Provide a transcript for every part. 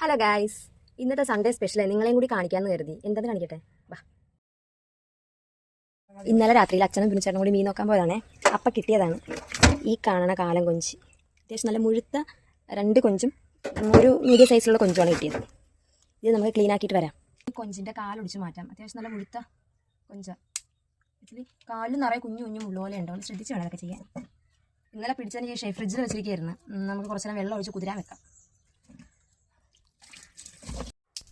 Hello guys ഇന്നത്തെ Sunday special നിങ്ങളെയും കൂടി കാണിക്കാന്ന് കരുതി. എന്താ കാണിക്കട്ടെ? വാ. ഇന്നലെ രാത്രിയിൽ അച്ഛനും പിന്നിച്ചേട്ടനും കൂടി മീൻ നോക്കാൻ പോയതാണേ. അപ്പം കിട്ടിയതാണ്. ഈ കാണണ കാലം കൊഞ്ച്. അത്യാവശ്യം നല്ല മുഴുത്ത രണ്ട് കൊഞ്ചും ഒരു മീഡിയം സൈസിലുള്ള കൊഞ്ചുമാണ് കിട്ടിയത്. ഇത് നമുക്ക് ക്ലീൻ ആക്കിയിട്ട് വരാം. ഈ കൊഞ്ചിന്റെ കാലൊടിച്ച് മാറ്റാം. അത്യാവശ്യം നല്ല മുഴുത്ത കൊഞ്ച. കാലിൽ നിറയെ കുഞ്ഞു കുഞ്ഞു മുള്ളോലെ ഉണ്ടോ. ശ്രദ്ധിച്ച് വേണം അതൊക്കെ ചെയ്യാൻ. ഇന്നലെ പിടിച്ചതിന് ശേഷം ഫ്രിഡ്ജിൽ വെച്ചിരിക്കുകയായിരുന്നു. നമുക്ക് കുറച്ച് നേരം വെള്ളം ഒഴിച്ച് കുതിരാൻ വെക്കാം.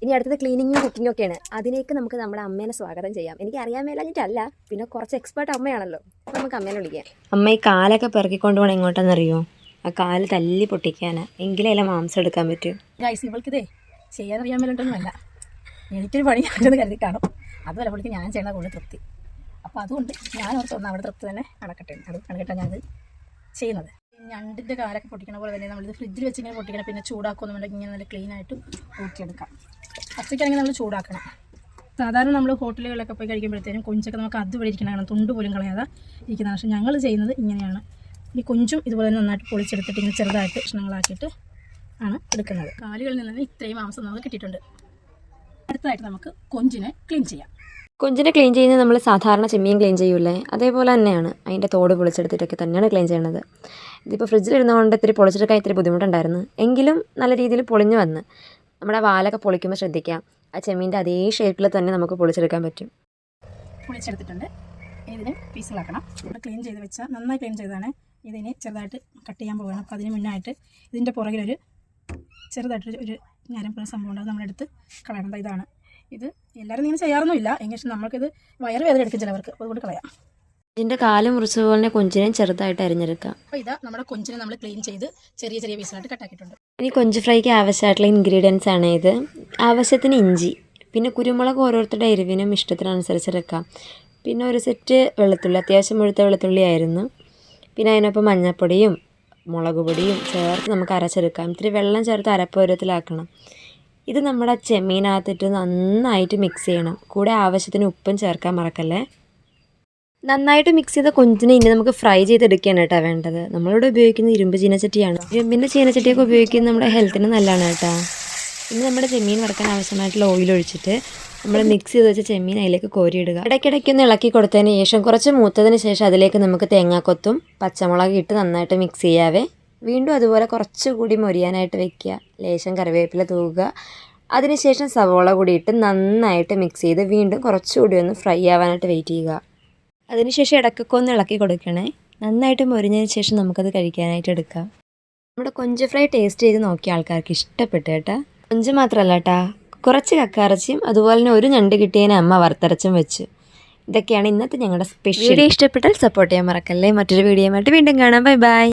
ഇനി അടുത്തത് ക്ലീനിങ്ങും കുക്കിങ്ങും ഒക്കെയാണ്. അതിലേക്ക് നമുക്ക് നമ്മുടെ അമ്മേനെ സ്വാഗതം ചെയ്യാം. എനിക്ക് അറിയാൻ മേലാഞ്ഞിട്ടല്ല പിന്നെ കുറച്ച് എക്സ്പേർട്ട് അമ്മയാണല്ലോ. അപ്പോൾ നമുക്ക് അമ്മേനെ വിളിക്കാം. അമ്മ ഈ കാലൊക്കെ പെറുക്കിക്കൊണ്ട് പോകണം എങ്ങോട്ടെന്നറിയോ? ആ കാൽ തല്ലി പൊട്ടിക്കാനാ. എങ്കിലേ മാംസം എടുക്കാൻ പറ്റൂ. ഗൈസ് ഇവൾക്കിതേ ചെയ്യാൻ അറിയാൻ മേലോട്ടൊന്നുമല്ല. എനിക്കൊരു പണി ഞാനൊന്ന് കരുതി കാണും. അതുമല്ല പുള്ളിക്ക് ഞാൻ ചെയ്യണ കൂടുതൽ തൃപ്തി. അപ്പോൾ അതുകൊണ്ട് ഞാൻ ഓർത്ത് ഒന്ന് അവിടെ തൃപ്തി തന്നെ അടക്കട്ടെ അത് നടക്കട്ടെ ഞാനത്. ചെയ്യുന്നത്. ഞണ്ടിന്റെ കാലൊക്കെ പൊട്ടിക്കണ പോലെ തന്നെ നമ്മളിത് ഫ്രിഡ്ജിൽ വെച്ച് ഇങ്ങനെ പൊട്ടിക്കണം. പിന്നെ ചൂടാക്കുന്നുണ്ടെങ്കിൽ ഇങ്ങനെ നല്ല ക്ലീൻ ആയിട്ട് ഊക്കിയെടുക്കാം പച്ചയ്ക്കാണെങ്കിൽ നമ്മൾ ചൂടാക്കണം. സാധാരണ നമ്മൾ ഹോട്ടലുകളിലൊക്കെ പോയി കഴിക്കുമ്പോഴത്തേനും കൊഞ്ചൊക്കെ നമുക്ക് അതുപോലെ ഇരിക്കണതാണ് തുണ്ട് പോലും കളയാതെ ഇരിക്കുന്ന പക്ഷേ ഞങ്ങൾ ചെയ്യുന്നത് ഇങ്ങനെയാണ്. ഈ കൊഞ്ചും ഇതുപോലെ തന്നെ നന്നായിട്ട് പൊളിച്ചെടുത്തിട്ട് ഇങ്ങനെ ചെറുതായിട്ട് കഷ്ണങ്ങളാക്കിയിട്ട് ആണ് എടുക്കുന്നത്. കാലുകളിൽ നിന്ന് ഇത്രയും മാംസം നമുക്ക് കിട്ടിയിട്ടുണ്ട്. അടുത്തതായിട്ട് നമുക്ക് കൊഞ്ചിനെ ക്ലീൻ ചെയ്യാം. കൊഞ്ചിനെ ക്ലീൻ ചെയ്യുന്നത് നമ്മൾ സാധാരണ ചെമ്മീൻ ക്ലീൻ ചെയ്യൂലേ അതേപോലെ തന്നെയാണ്. അതിന്റെ തോട് പൊളിച്ചെടുത്തിട്ടൊക്കെ തന്നെയാണ് ക്ലീൻ ചെയ്യണത് ഇതിപ്പോൾ ഫ്രിഡ്ജിലിരുന്നതുകൊണ്ട് ഇത്തിരി പൊളിച്ചെടുക്കാൻ ഇത്തിരി ബുദ്ധിമുട്ടുണ്ടായിരുന്നു. എങ്കിലും നല്ല രീതിയിൽ പൊളിഞ്ഞു വന്ന് നമ്മുടെ വാലൊക്കെ പൊളിക്കുമ്പോൾ ശ്രദ്ധിക്കാം. ആ ചെമ്മീന്റെ അതേ ഷേപ്പിൽ തന്നെ നമുക്ക് പൊളിച്ചെടുക്കാൻ പറ്റും. പൊളിച്ചെടുത്തിട്ടുണ്ട്. ഇതിന് പീസുകളാക്കണം ഇവിടെ ക്ലീൻ ചെയ്ത് വെച്ചാൽ നന്നായി ക്ലീൻ ചെയ്താണ് ഇതിനെ ചെറുതായിട്ട് കട്ട് ചെയ്യാൻ പോവുകയാണ്. അപ്പോൾ അതിന് മുന്നായിട്ട് ഇതിന്റെ പുറകിലൊരു ചെറുതായിട്ടൊരു ഒരു ഞരം പോലെ സംഭവം ഉണ്ട്. അത് നമ്മളെടുത്ത് കളയണം. ഇതാണ്. ഇത് എല്ലാവരും ഇങ്ങനെ ചെയ്യാറൊന്നുമില്ല. എങ്കിൽ പക്ഷേ നമ്മൾക്കിത് വയർ വേദന എടുക്കും ചിലവർക്ക്. അതുകൊണ്ട് കളയാം. ഇതിന്റെ കാലം മുറിച്ചത് പോലെ കൊഞ്ചിനെയും ചെറുതായിട്ട് അരിഞ്ഞെടുക്കാം. അപ്പോൾ ഇതാ നമ്മുടെ കൊഞ്ചിനെ നമ്മൾ ക്ലീൻ ചെയ്ത് ചെറിയ ചെറിയ പീസായിട്ട് കട്ടാക്കിയിട്ടുണ്ട് ഇനി കൊഞ്ച് ഫ്രൈക്ക് ആവശ്യമായിട്ടുള്ള ഇൻഗ്രീഡിയൻസ് ആണ് ഇത്. ആവശ്യത്തിന് ഇഞ്ചി പിന്നെ കുരുമുളക് ഓരോരുത്തരുടെ എരിവിനും ഇഷ്ടത്തിനനുസരിച്ച് എടുക്കാം. പിന്നെ ഒരു സെറ്റ് വെളുത്തുള്ളി അത്യാവശ്യം മുഴുത്ത വെളുത്തുള്ളി ആയിരുന്നു. പിന്നെ അതിനൊപ്പം മഞ്ഞൾപ്പൊടിയും മുളക് പൊടിയും ചേർത്ത് നമുക്ക് അരച്ചെടുക്കാം. ഇത്തിരി വെള്ളം ചേർത്ത് അരപ്പൂരത്തിലാക്കണം ഇത് നമ്മുടെ ചെമ്മീനകത്തിട്ട് നന്നായിട്ട് മിക്സ് ചെയ്യണം. കൂടെ ആവശ്യത്തിന് ഉപ്പും ചേർക്കാൻ മറക്കല്ലേ? നന്നായിട്ട് മിക്സ് ചെയ്ത കൊഞ്ചിനെ ഇനി നമുക്ക് ഫ്രൈ ചെയ്തെടുക്കുകയാണ് കേട്ടോ വേണ്ടത്. നമ്മളിവിടെ ഉപയോഗിക്കുന്നത് ഇരുമ്പ് ചീനച്ചട്ടിയാണ്. ഇരുമ്പിന്റെ ചീനച്ചട്ടിയൊക്കെ ഉപയോഗിക്കുന്നത് നമ്മുടെ ഹെൽത്തിന് നല്ലതാണ് കേട്ടോ. ഇനി നമ്മുടെ ചെമ്മീൻ വറുക്കാൻ ആവശ്യമായിട്ടുള്ള ഓയിൽ ഒഴിച്ചിട്ട് നമ്മൾ മിക്സ് ചെയ്ത് വെച്ച ചെമ്മീൻ അതിലേക്ക് കോരിയിടുക. ഇടയ്ക്കിടയ്ക്ക് ഒന്ന് ഇളക്കി കൊടുത്തതിന് ശേഷം കുറച്ച് മൂത്തതിന് ശേഷം അതിലേക്ക് നമുക്ക് തേങ്ങാക്കൊത്തും പച്ചമുളക് ഇട്ട് നന്നായിട്ട് മിക്സ് ചെയ്യാവേ. വീണ്ടും അതുപോലെ കുറച്ചുകൂടി മൊരിയാനായിട്ട് വെക്കുക. ലേശം കറിവേപ്പില തൂകുക അതിനുശേഷം സവോള കൂടി ഇട്ട് നന്നായിട്ട് മിക്സ് ചെയ്ത് വീണ്ടും കുറച്ചുകൂടി ഒന്ന് ഫ്രൈ ആവാനായിട്ട് വെയിറ്റ് ചെയ്യുക. അതിനുശേഷം ഇടയ്ക്കൊക്കെ ഒന്ന് ഇളക്കി കൊടുക്കണേ. നന്നായിട്ട് മൊരിഞ്ഞതിന് ശേഷം നമുക്കത് കഴിക്കാനായിട്ട് എടുക്കാം. നമ്മുടെ കൊഞ്ച് ഫ്രൈ ടേസ്റ്റ് ചെയ്ത് നോക്കിയ ആൾക്കാർക്ക് ഇഷ്ടപ്പെട്ടു കേട്ടാ. കൊഞ്ച് മാത്രമല്ല കേട്ടാ. കുറച്ച് കക്കാറച്ചിയും അതുപോലെ തന്നെ ഒരു ഞണ്ട് കിട്ടിയതിന് അമ്മ വറുത്തരച്ചും വെച്ച്. ഇതൊക്കെയാണ് ഇന്നത്തെ ഞങ്ങളുടെ സ്പെഷ്യൽ വീഡിയോ ഇഷ്ടപ്പെട്ടാൽ സപ്പോർട്ട് ചെയ്യാൻ മറക്കല്ലേ? മറ്റൊരു വീഡിയോ വീണ്ടും കാണാം. Bye bye